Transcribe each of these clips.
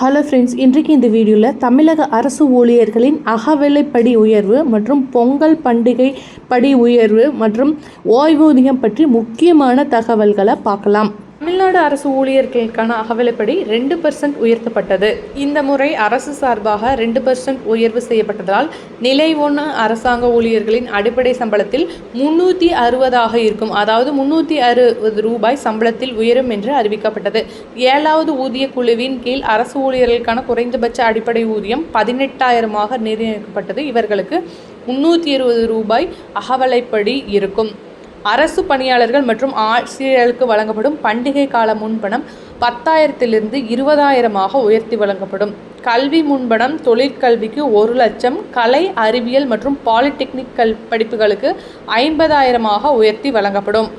Hello friends இன்றைக்கு இந்த வீடியோவில் தமிழக அரசு ஊழியர்களின் அகவிலைப்படி உயர்வு மற்றும் பொங்கல் பண்டிகை படி உயர்வு மற்றும் ஓய்வூதியம் பற்றி முக்கியமான தகவல்களை பார்க்கலாம். தமிழ்நாடு அரசு ஊழியர்களுக்கான அகவலைப்படி ரெண்டு பர்சன்ட் உயர்த்தப்பட்டது. இந்த முறை அரசு சார்பாக ரெண்டு பர்சன்ட் உயர்வு செய்யப்பட்டதால் நிலை ஒன்று அரசாங்க ஊழியர்களின் அடிப்படை சம்பளத்தில் முன்னூற்றி அறுபதாக இருக்கும். அதாவது முன்னூற்றி அறுபது ரூபாய் சம்பளத்தில் உயரும் என்று அறிவிக்கப்பட்டது. ஏழாவது ஊதிய குழுவின் கீழ் அரசு ஊழியர்களுக்கான குறைந்தபட்ச அடிப்படை ஊதியம் பதினெட்டாயிரமாக நிர்ணயிக்கப்பட்டது. இவர்களுக்கு முன்னூற்றி இருபது ரூபாய் அகவலைப்படி இருக்கும். அரசு பணியாளர்கள் மற்றும் ஆசிரியர்களுக்கு வழங்கப்படும் பண்டிகை கால முன்பணம் பத்தாயிரத்திலிருந்து இருபதாயிரமாக உயர்த்தி வழங்கப்படும். கல்வி முன்பணம் தொழிற்கல்விக்கு ஒரு லட்சம் கலை அறிவியல் மற்றும் பாலிடெக்னிக் கல் படிப்புகளுக்கு ஐம்பதாயிரமாக உயர்த்தி வழங்கப்படும்.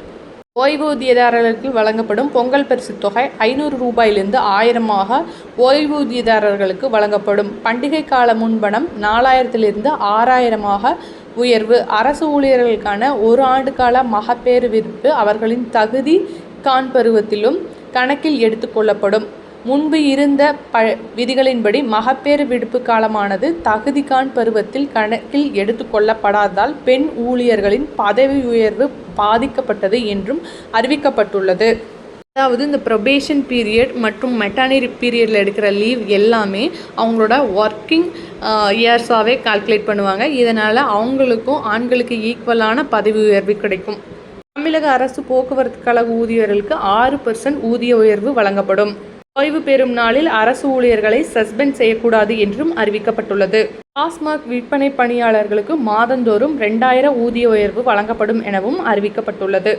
ஓய்வூதியதாரர்களுக்கு வழங்கப்படும் பொங்கல் பரிசு தொகை ஐநூறு ரூபாயிலிருந்து ஆயிரமாக ஓய்வூதியதாரர்களுக்கு வழங்கப்படும். பண்டிகை கால முன்பணம் நாலாயிரத்திலிருந்து ஆறாயிரமாக உயர்வு. அரசு ஊழியர்களுக்கான ஒரு ஆண்டு கால மகப்பேறு விருப்பு அவர்களின் தகுதி காண்பருவத்திலும் கணக்கில் எடுத்துக்கொள்ளப்படும் முன்பு இருந்த ப விதிகளின்படி மகப்பேறு விடுப்பு காலமானது தகுதிகான் பருவத்தில் கணக்கில் எடுத்துக்கொள்ளப்படாததால் பெண் ஊழியர்களின் பதவி உயர்வு பாதிக்கப்பட்டது என்றும் அறிவிக்கப்பட்டுள்ளது. அதாவது இந்த ப்ரொபேஷன் பீரியட் மற்றும் மெட்டானரி பீரியடில் எடுக்கிற லீவ் எல்லாமே அவங்களோட ஒர்க்கிங் இயர்ஸாகவே கால்குலேட் பண்ணுவாங்க. இதனால் அவங்களுக்கும் ஆண்களுக்கு ஈக்குவலான பதவி உயர்வு கிடைக்கும். தமிழக அரசு போக்குவரத்து கழக ஊதியர்களுக்கு ஆறு பர்சன்ட் ஊதிய உயர்வு வழங்கப்படும். ஓய்வு பெறும் நாளில் அரசு ஊழியர்களை சஸ்பெண்ட் செய்யக்கூடாது என்றும் அறிவிக்கப்பட்டுள்ளது. டாஸ்மாக் விற்பனை பணியாளர்களுக்கு மாதந்தோறும் ரெண்டாயிரம் ஊதிய உயர்வு வழங்கப்படும் எனவும் அறிவிக்கப்பட்டுள்ளது.